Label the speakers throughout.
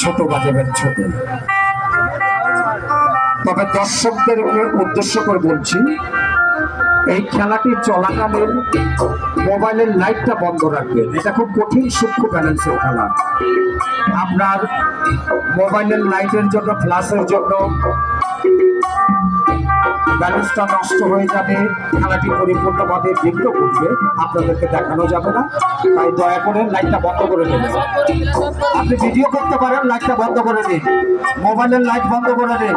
Speaker 1: ছোট বাজাবেন ছোট তবে দর্শকদের উদ্দেশ্য করে বলছি, এই খেলাটি চলাকালীন মোবাইলের লাইটটা বন্ধ রাখবেন এটা খুব কঠিন সূক্ষ্ম ব্যালেন্সের খেলা। আপনার মোবাইলের লাইটের জন্য, ফ্ল্যাশের জন্য ব্যালেন্সটা নষ্ট হয়ে যাবে, খেলাটি পরিপূর্ণভাবে বিঘ্ন করবে আপনাদেরকে দেখানো যাবে না। তাই দয়া করে লাইটটা বন্ধ করে দিন আপনি ভিডিও করতে পারেন, লাইটটা বন্ধ করে দিন মোবাইলের লাইট বন্ধ করে দিন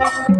Speaker 1: Thank you.